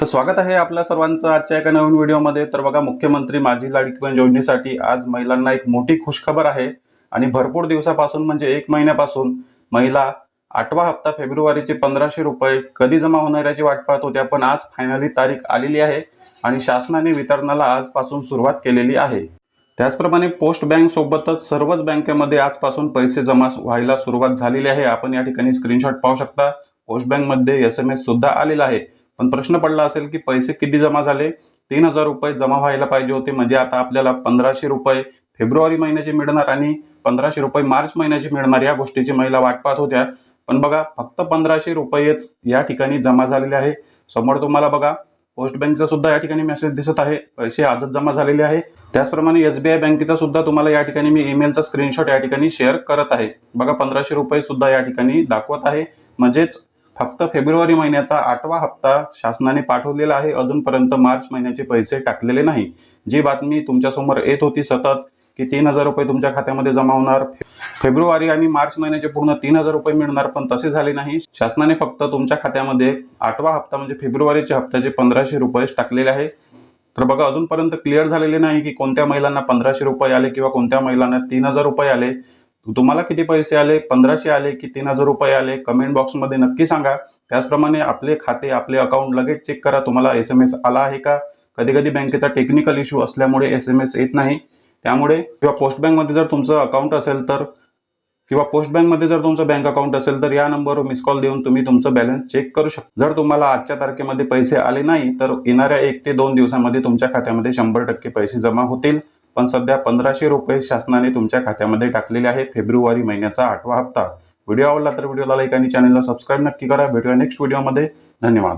तर स्वागत आहे आपल्या सर्वांचं आजच्या एका नवीन व्हिडिओमध्ये. तर बघा मुख्यमंत्री माझी लाडकी बहीण योजनेसाठी आज महिलांना एक मोठी खुशखबर आहे. आणि भरपूर दिवसापासून म्हणजे एक महिन्यापासून महिला आठवा हप्ता फेब्रुवारीचे पंधराशे रुपये कधी जमा होणार याची वाट पाहत होत्या पण आज फायनली तारीख आलेली आहे आणि शासनाने वितरणाला आजपासून सुरुवात केलेली आहे. त्याचप्रमाणे पोस्ट बँक सोबतच सर्वच बँकेमध्ये आजपासून पैसे जमा व्हायला सुरुवात झालेली आहे. आपण या ठिकाणी स्क्रीनशॉट पाहू शकता. पोस्ट बँकमध्ये एस एम एस सुद्धा आलेला आहे. पण प्रश्न पडला असेल की पैसे किती जमा झाले? तीन हजार रुपये जमा व्हायला पाहिजे होते. म्हणजे आता आपल्याला पंधराशे रुपये फेब्रुवारी महिन्याचे मिळणार आणि पंधराशे रुपये मार्च महिन्याचे मिळणार या गोष्टीची महिला वाट पाहत होत्या. पण बघा फक्त पंधराशे रुपयेच या ठिकाणी जमा झालेले आहे. समोर तुम्हाला बघा पोस्ट बँकचा सुद्धा या ठिकाणी मेसेज दिसत आहे. पैसे आजच जमा झालेले आहे. त्याचप्रमाणे एस बी आय बँकेचा सुद्धा तुम्हाला या ठिकाणी मी ईमेलचा स्क्रीनशॉट या ठिकाणी शेअर करत आहे. बघा पंधराशे रुपये सुद्धा या ठिकाणी दाखवत आहे. म्हणजेच फक्त फेब्रुवारी महिन्याचा आठवा हप्ता शासनाने पाठवलेला आहे. अजूनपर्यंत मार्च महिन्याचे पैसे टाकलेले नाही. जी बातमी तुमच्यासमोर येत होती सतत की तीन हजार रुपये तुमच्या खात्यामध्ये जमा होणार. फेब्रुवारी आणि मार्च महिन्याचे पूर्ण तीन हजार रुपये मिळणार पण तसे झाले नाही. शासनाने फक्त तुमच्या खात्यामध्ये आठवा हप्ता म्हणजे फेब्रुवारीच्या हप्त्याचे पंधराशे रुपये टाकलेले आहे. तर बघा अजूनपर्यंत क्लिअर झालेले नाही की कोणत्या महिलांना पंधराशे रुपये आले किंवा कोणत्या महिलांना तीन हजार रुपये आले. तुम्हाला किती पैसे आले? पंधराशे आले की तीन हजार रुपये आले? कमेंट बॉक्समध्ये नक्की सांगा. त्याचप्रमाणे आपले खाते आपले अकाउंट लगेच चेक करा. तुम्हाला एस एम एस आला आहे का? कधी कधी बँकेचा टेक्निकल इश्यू असल्यामुळे एस एम एस येत नाही. त्यामुळे किंवा पोस्ट बँकमध्ये जर तुमचं अकाउंट असेल तर किंवा पोस्ट बँकमध्ये जर तुमचं बँक अकाउंट असेल तर या नंबरवर मिस कॉल देऊन तुम्ही तुमचं बॅलन्स चेक करू शकता. जर तुम्हाला आजच्या तारखेमध्ये पैसे आले नाही तर येणाऱ्या एक ते दोन दिवसामध्ये तुमच्या खात्यामध्ये शंभर टक्के पैसे जमा होतील. पण सध्या पंधराशे रुपये शासनाने तुमच्या खात्यामध्ये टाकलेले आहे फेब्रुवारी महिन्याचा आठवा हप्ता. व्हिडिओ आवडला तर व्हिडिओला लाईक आणि चॅनलला सबस्क्राईब नक्की करा. भेटूया नेक्स्ट व्हिडिओमध्ये धन्यवाद.